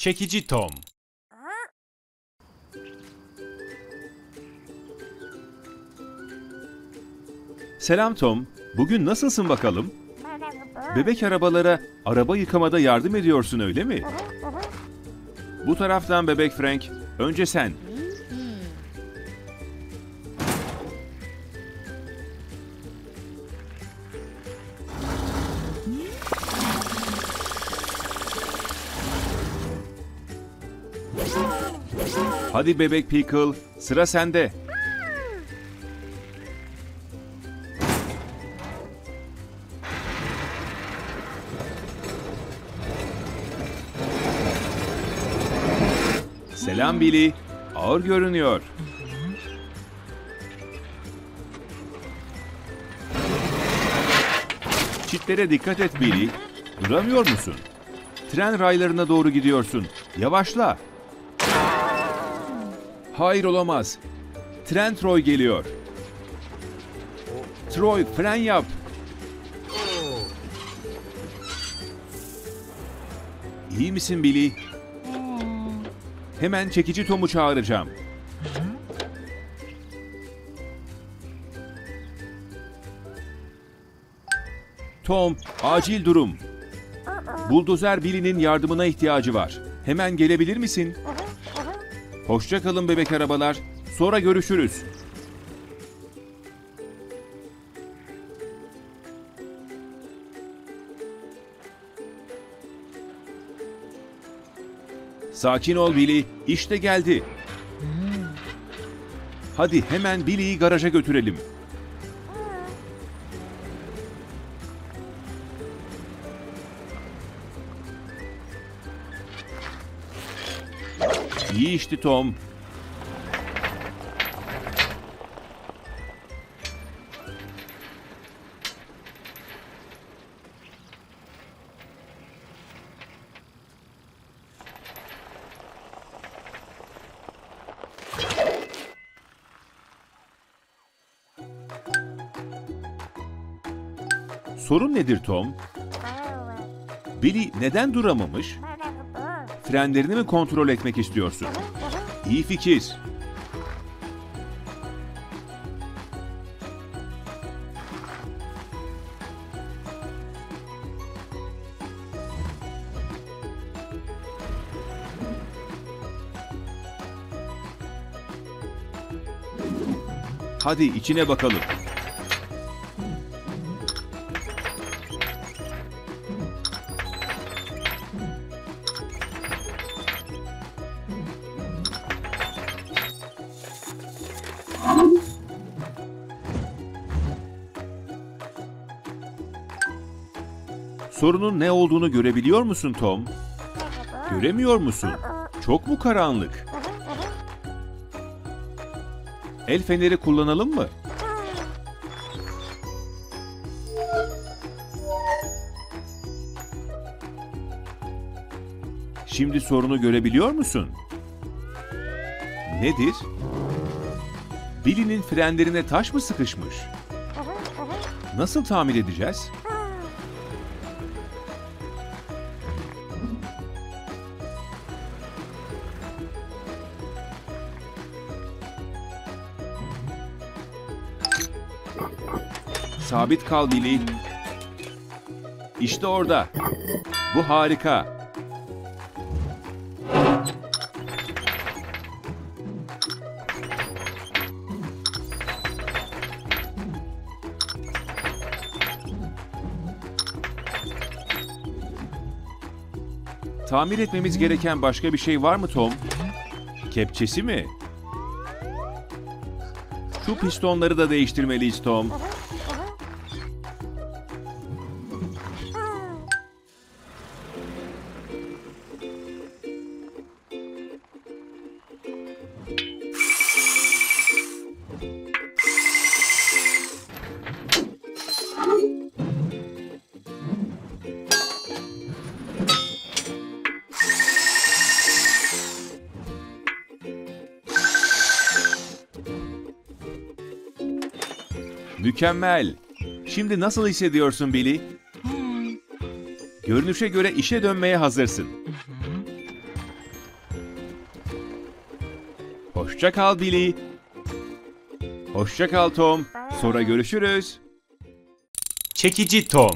Çekici Tom. Selam Tom. Bugün nasılsın bakalım? Bebek arabalara araba yıkamada yardım ediyorsun öyle mi? Bu taraftan bebek Frank. Önce sen. Hadi bebek Pickle, sıra sende. Selam Billy. Ağır görünüyor. Çitlere dikkat et Billy. Duramıyor musun? Tren raylarına doğru gidiyorsun. Yavaşla. Hayır olamaz. Tren Troy geliyor. Troy fren yap. İyi misin Billy? Hemen çekici Tom'u çağıracağım. Tom, acil durum. Buldozer Billy'nin yardımına ihtiyacı var. Hemen gelebilir misin? Hoşça kalın bebek arabalar. Sonra görüşürüz. Sakin ol Billy. İşte geldi. Hadi hemen Billy'yi garaja götürelim. İşti Tom. Sorun nedir Tom? Billy neden duramamış? Frenlerini mi kontrol etmek istiyorsun? İyi fikir. Hadi içine bakalım. Sorunun ne olduğunu görebiliyor musun Tom? Göremiyor musun? Çok mu karanlık? El feneri kullanalım mı? Şimdi sorunu görebiliyor musun? Nedir? Billy'nin frenlerine taş mı sıkışmış? Nasıl tamir edeceğiz? Sabit kal Billy. İşte orada. Bu harika. Tamir etmemiz gereken başka bir şey var mı Tom? Kepçesi mi? Şu pistonları da değiştirmeliyiz Tom. Mükemmel. Şimdi nasıl hissediyorsun Billy? Görünüşe göre işe dönmeye hazırsın. Hoşça kal Billy. Hoşça kal Tom. Sonra görüşürüz. Çekici Tom.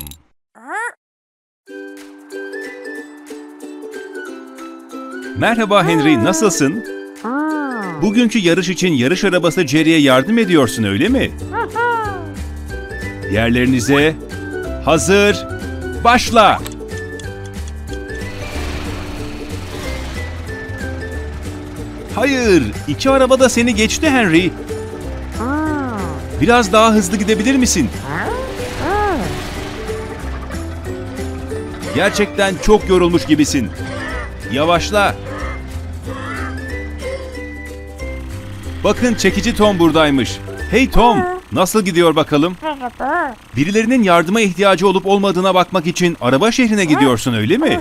Merhaba Henry, nasılsın? Bugünkü yarış için yarış arabası Jerry'e yardım ediyorsun öyle mi? Yerlerinize hazır başla. Hayır, iki araba da seni geçti Henry. Biraz daha hızlı gidebilir misin? Gerçekten çok yorulmuş gibisin. Yavaşla. Bakın çekici Tom buradaymış. Hey Tom, nasıl gidiyor bakalım? Birilerinin yardıma ihtiyacı olup olmadığına bakmak için araba şehrine gidiyorsun öyle mi?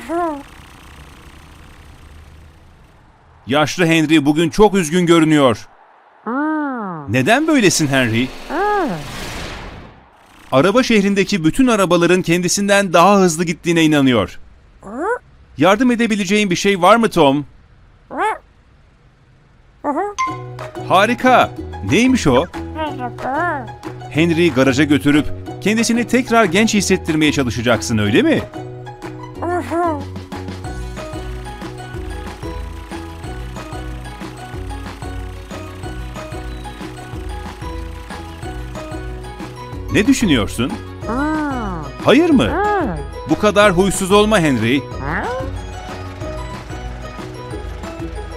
Yaşlı Henry bugün çok üzgün görünüyor. Neden böylesin Henry? Araba şehrindeki bütün arabaların kendisinden daha hızlı gittiğine inanıyor. Yardım edebileceğin bir şey var mı Tom? Harika. Neymiş o? Henry'i garaja götürüp kendisini tekrar genç hissettirmeye çalışacaksın öyle mi? Ne düşünüyorsun? Hayır mı? Bu kadar huysuz olma Henry.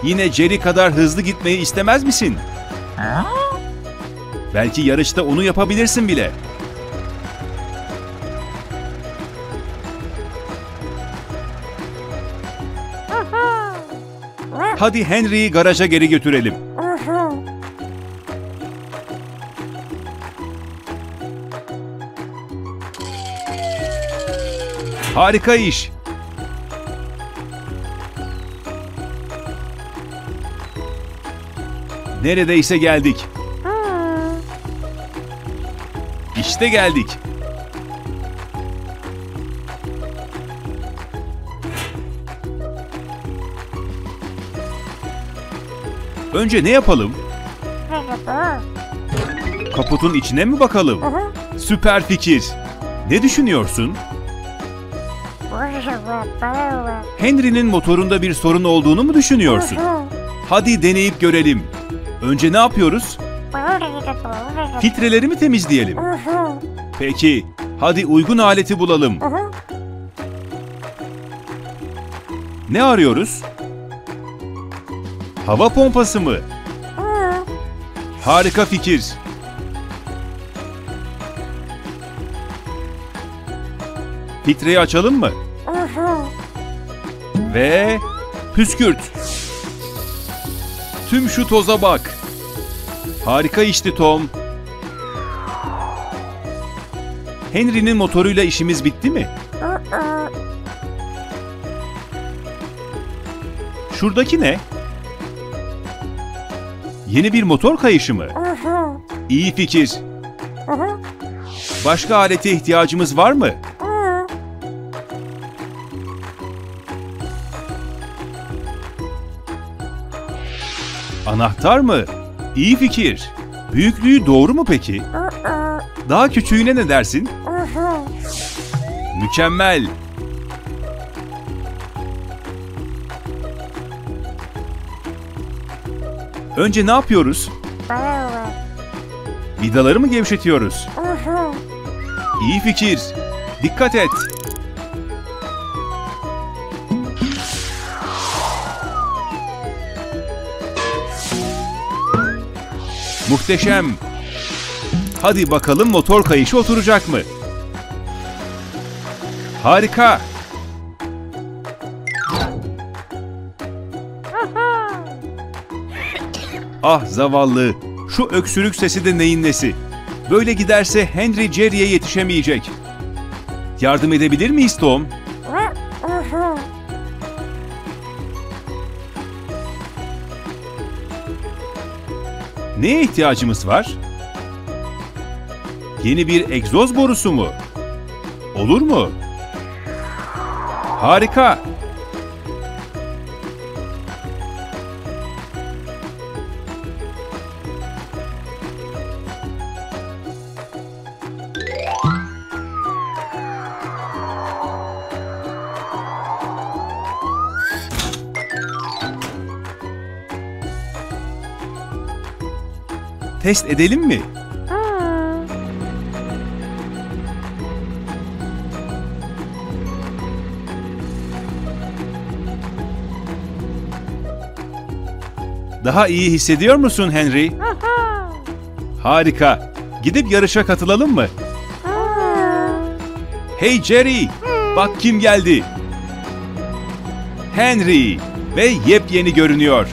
Yine Jerry kadar hızlı gitmeyi istemez misin? Belki yarışta onu yapabilirsin bile. Hadi Henry'i garaja geri götürelim. Harika iş. Neredeyse geldik. İşte geldik. Önce ne yapalım? Kaputun içine mi bakalım? Süper fikir. Ne düşünüyorsun? Henry'nin motorunda bir sorun olduğunu mu düşünüyorsun? Hadi deneyip görelim. Önce ne yapıyoruz? Filtreleri mi temizleyelim? Peki, hadi uygun aleti bulalım. Ne arıyoruz? Hava pompası mı? Harika fikir. Filtreyi açalım mı? Ve püskürt. Tüm şu toza bak. Harika işti Tom. Henry'nin motoruyla işimiz bitti mi? Şuradaki ne? Yeni bir motor kayışı mı? İyi fikir. Başka alete ihtiyacımız var mı? Anahtar mı? İyi fikir. Büyüklüğü doğru mu peki? Daha küçüğüne ne dersin? Mükemmel. Önce ne yapıyoruz? Vidaları mı gevşetiyoruz? İyi fikir. Dikkat et. Muhteşem. Hadi bakalım motor kayışı oturacak mı? Harika. Ah zavallı. Şu öksürük sesi de neyin nesi? Böyle giderse Henry Jerry'e yetişemeyecek. Yardım edebilir miyiz Tom? Neye ihtiyacımız var? Yeni bir egzoz borusu mu? Olur mu? Harika. Test edelim mi? Daha iyi hissediyor musun Henry? Harika. Gidip yarışa katılalım mı? Hey Jerry, bak kim geldi. Henry ve yepyeni görünüyor.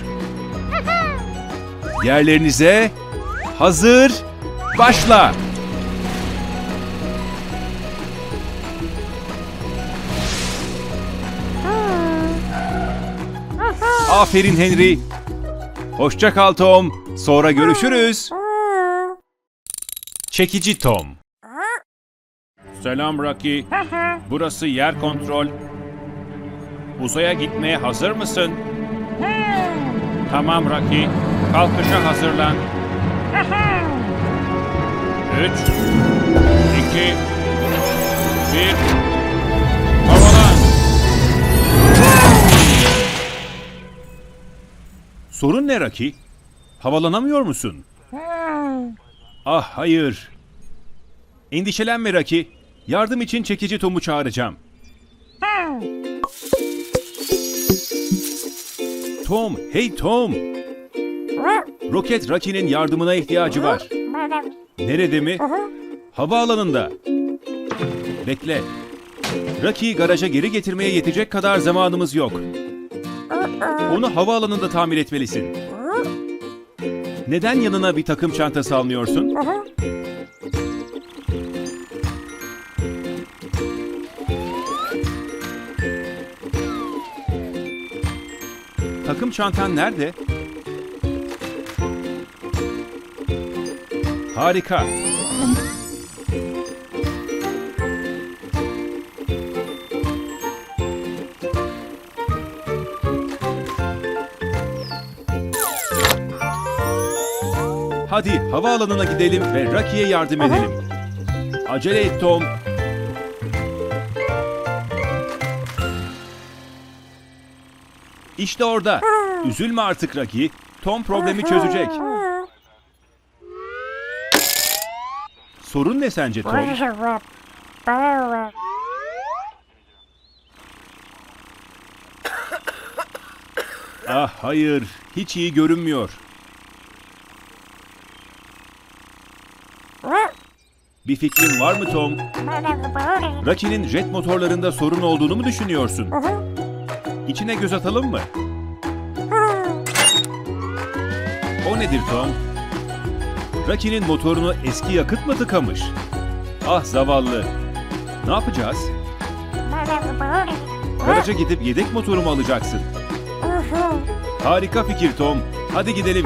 Yerlerinize hazır başla. Aferin Henry. Hoşça kal Tom. Sonra görüşürüz. Çekici Tom. Selam Rocky. Burası yer kontrol. Uzaya gitmeye hazır mısın? Tamam Rocky. Kalkışa hazırlan. 3 2 1 Sorun ne Rocky? Havalanamıyor musun? Ah hayır. Endişelenme Rocky. Yardım için çekici Tom'u çağıracağım. Tom, hey Tom. Roket Rocky'nin yardımına ihtiyacı var. Nerede mi? Havaalanında. Bekle. Rocky'yi garaja geri getirmeye yetecek kadar zamanımız yok. Onu havaalanında tamir etmelisin. Neden yanına bir takım çantası almıyorsun? Takım çantan nerede? Harika. Hadi havaalanına gidelim ve Rocky'ye yardım edelim. Acele et Tom. İşte orada. Üzülme artık Rocky. Tom problemi çözecek. Sorun ne sence Tom? Ah hayır, hiç iyi görünmüyor. Bir fikrin var mı Tom? Rocky'nin jet motorlarında sorun olduğunu mu düşünüyorsun? İçine göz atalım mı? O nedir Tom? Rocky'nin motorunu eski yakıt mı tıkamış? Ah zavallı. Ne yapacağız? Garaja gidip yedek motorumu alacaksın. Harika fikir Tom. Hadi gidelim.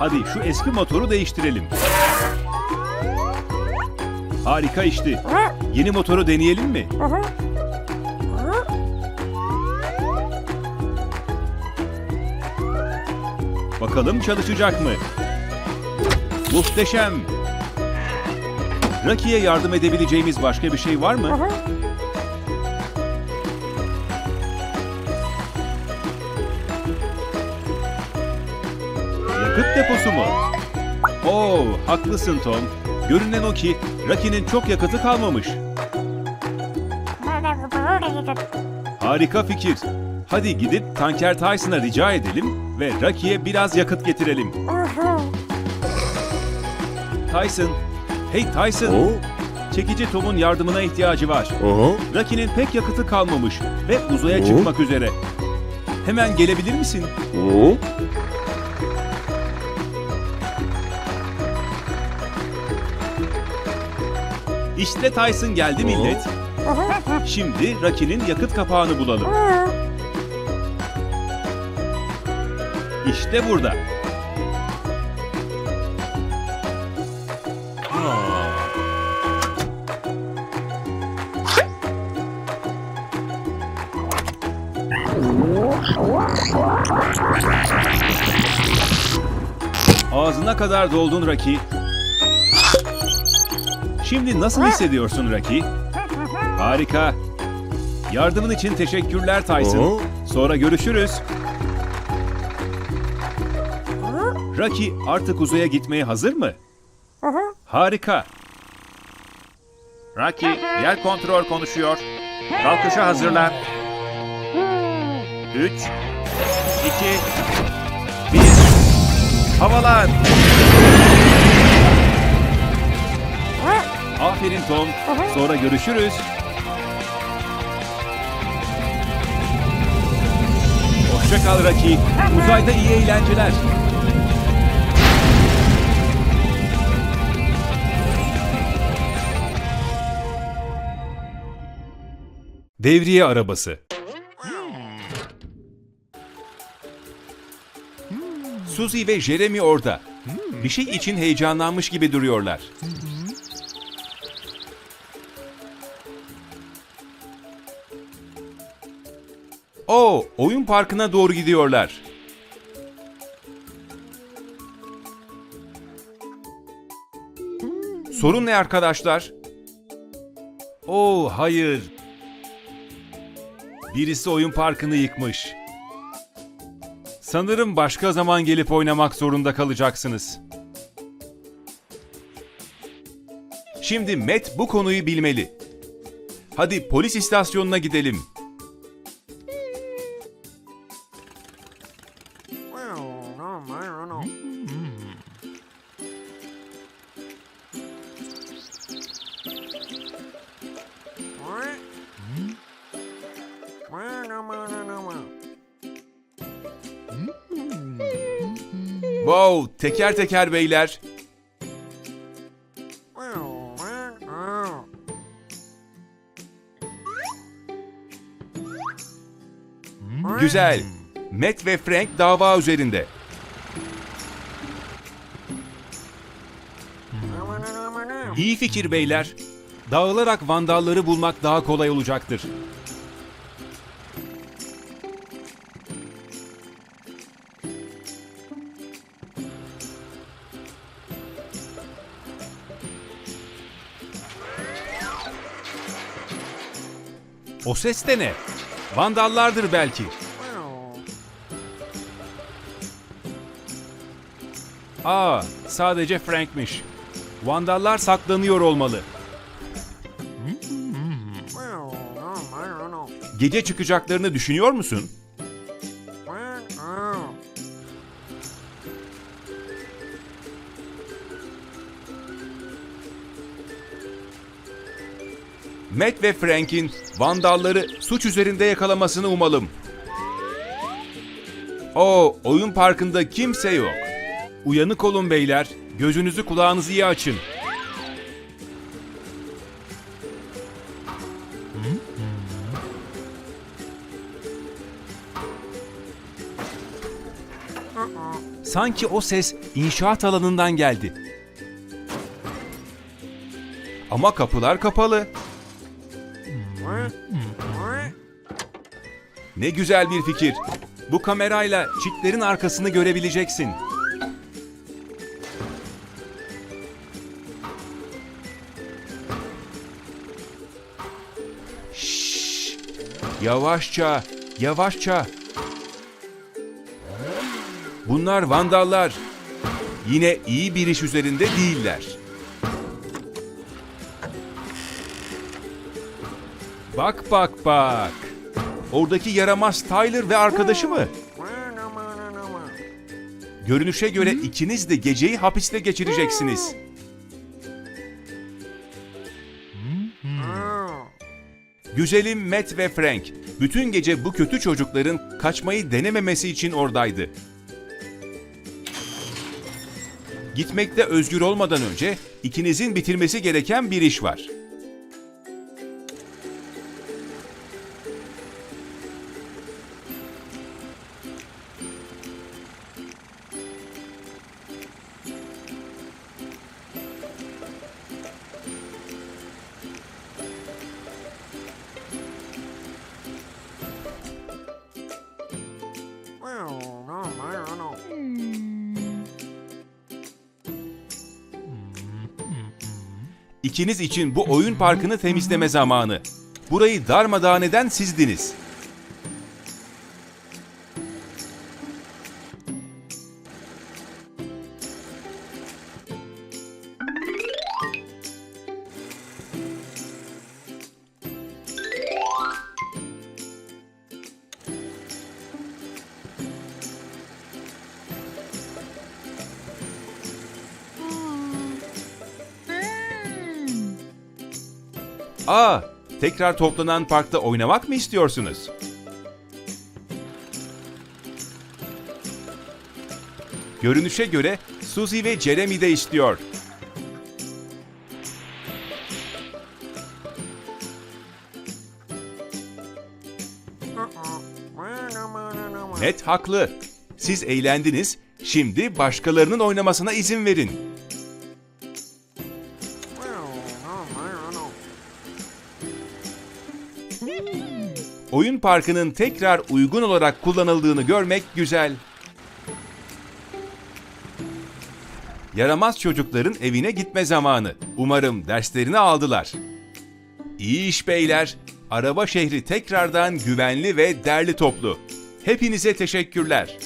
Hadi şu eski motoru değiştirelim. Harika işti. Yeni motoru deneyelim mi? Bakalım çalışacak mı? Muhteşem. Rocky'ye yardım edebileceğimiz başka bir şey var mı? Yakıt deposu mu? Oo, haklısın Tom. Görünen o ki Rocky'nin çok yakıtı kalmamış. Harika fikir. Hadi gidip Tanker Tyson'a rica edelim ve Rocky'ye biraz yakıt getirelim. Tyson, hey Tyson. Oo, Çekici Tom'un yardımına ihtiyacı var. aha, Rocky'nin pek yakıtı kalmamış ve uzaya Oo. çıkmak üzere. Hemen gelebilir misin? oo, İşte Tyson geldi millet. Şimdi Rocky'nin yakıt kapağını bulalım. İşte burada. Ağzına kadar doldun Raki. Şimdi nasıl hissediyorsun Raki? Harika. Yardımın için teşekkürler Tyson. Sonra görüşürüz. Raki artık uzaya gitmeye hazır mı? Harika. Raki, yer kontrol konuşuyor. Kalkışa hazırlan. 3 2 1 Havalan. Aferin Tom. Sonra görüşürüz. Hoşça kal Raki. Uzayda iyi eğlenceler. Devriye arabası. Suzy ve Jeremy orada. Bir şey için heyecanlanmış gibi duruyorlar. Oo, oyun parkına doğru gidiyorlar. Sorun ne arkadaşlar? Oo, hayır. Birisi oyun parkını yıkmış. Sanırım başka zaman gelip oynamak zorunda kalacaksınız. Şimdi Matt bu konuyu bilmeli. Hadi polis istasyonuna gidelim. Teker teker beyler. Güzel. Matt ve Frank dava üzerinde. İyi fikir beyler. Dağılarak vandalları bulmak daha kolay olacaktır. Ses de ne? Vandallardır belki. Aa, sadece Frank'miş. Vandallar saklanıyor olmalı. Gece çıkacaklarını düşünüyor musun? Matt ve Frank'in vandalları suç üzerinde yakalamasını umalım. O oyun parkında kimse yok. Uyanık olun beyler. Gözünüzü kulağınızı iyi açın. Sanki o ses inşaat alanından geldi. Ama kapılar kapalı. Ne güzel bir fikir. Bu kamerayla çitlerin arkasını görebileceksin. Şşş. Yavaşça, yavaşça. Bunlar vandallar. Yine iyi bir iş üzerinde değiller. Bak bak bak. Oradaki yaramaz Tyler ve arkadaşı mı? Görünüşe göre ikiniz de geceyi hapiste geçireceksiniz. Güzelim Matt ve Frank, bütün gece bu kötü çocukların kaçmayı denememesi için oradaydı. Gitmekte özgür olmadan önce ikinizin bitirmesi gereken bir iş var. İkiniz için bu oyun parkını temizleme zamanı. Burayı darmadağın eden sizdiniz. Aa, tekrar toplanan parkta oynamak mı istiyorsunuz? Görünüşe göre Suzy ve Jeremy de istiyor. Net haklı. Siz eğlendiniz, şimdi başkalarının oynamasına izin verin. Oyun parkının tekrar uygun olarak kullanıldığını görmek güzel. Yaramaz çocukların evine gitme zamanı. Umarım derslerini aldılar. İyi iş beyler. Araba şehri tekrardan güvenli ve derli toplu. Hepinize teşekkürler.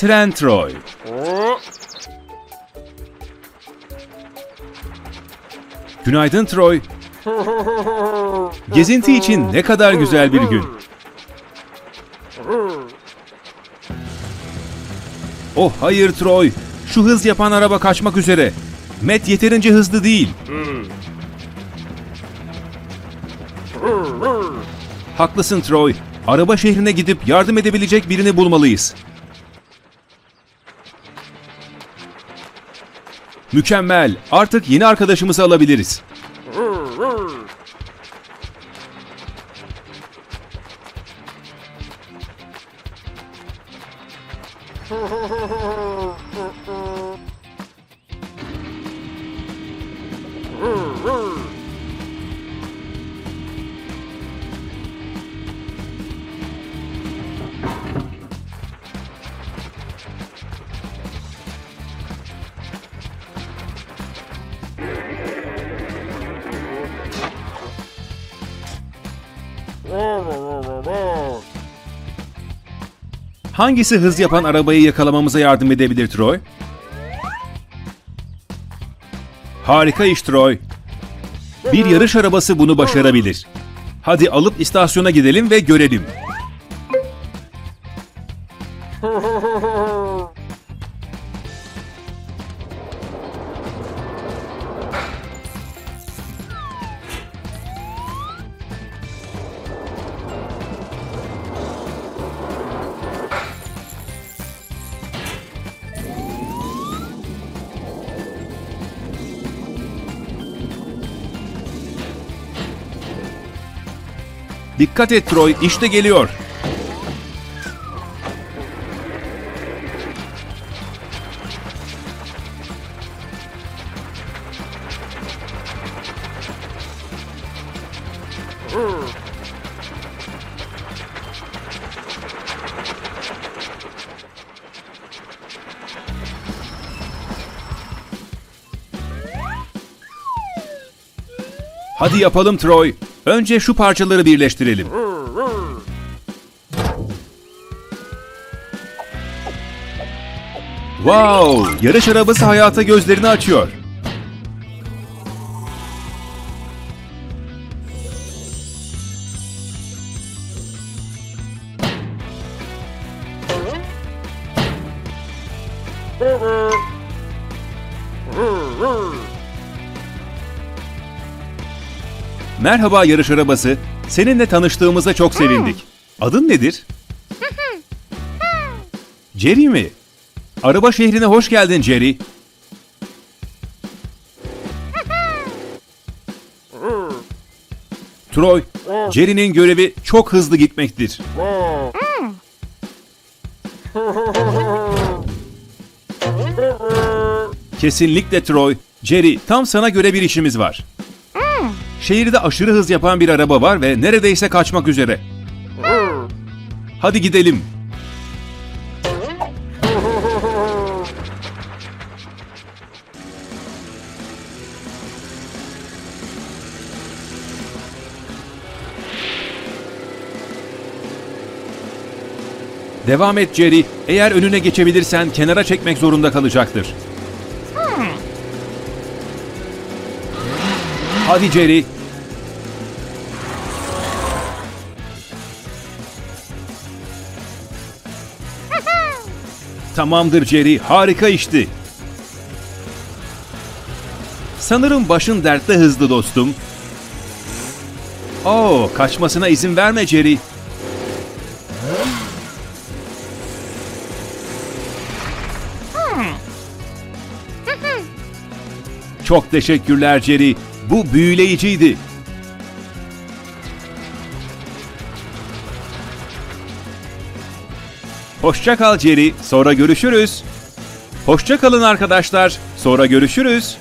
Trent Troy Günaydın Troy. Gezinti için ne kadar güzel bir gün. Oh hayır Troy. Şu hız yapan araba kaçmak üzere. Matt yeterince hızlı değil. Haklısın Troy. Araba şehrine gidip yardım edebilecek birini bulmalıyız. Mükemmel. Artık yeni arkadaşımızı alabiliriz. Hangisi hız yapan arabayı yakalamamıza yardım edebilir Troy? Harika iş Troy. Bir yarış arabası bunu başarabilir. Hadi alıp istasyona gidelim ve görelim. Dikkat et Troy, işte geliyor. Hadi yapalım Troy. Önce şu parçaları birleştirelim. Wow! Yarış arabası hayata gözlerini açıyor. Merhaba yarış arabası. Seninle tanıştığımıza çok sevindik. Adın nedir? Jerry mi? Araba şehrine hoş geldin Jerry. Troy, Jerry'nin görevi çok hızlı gitmektir. Kesinlikle Troy. Jerry, tam sana göre bir işimiz var. Şehirde aşırı hız yapan bir araba var ve neredeyse kaçmak üzere. Hadi gidelim. Devam et Jerry. Eğer önüne geçebilirsen kenara çekmek zorunda kalacaktır. Hadi Jerry. Tamamdır Jerry, harika işti. Sanırım başın dertte hızlı dostum. Oo, kaçmasına izin verme Jerry. Çok teşekkürler Jerry. Bu büyüleyiciydi. Hoşça kal Jerry. Sonra görüşürüz. Hoşça kalın arkadaşlar. Sonra görüşürüz.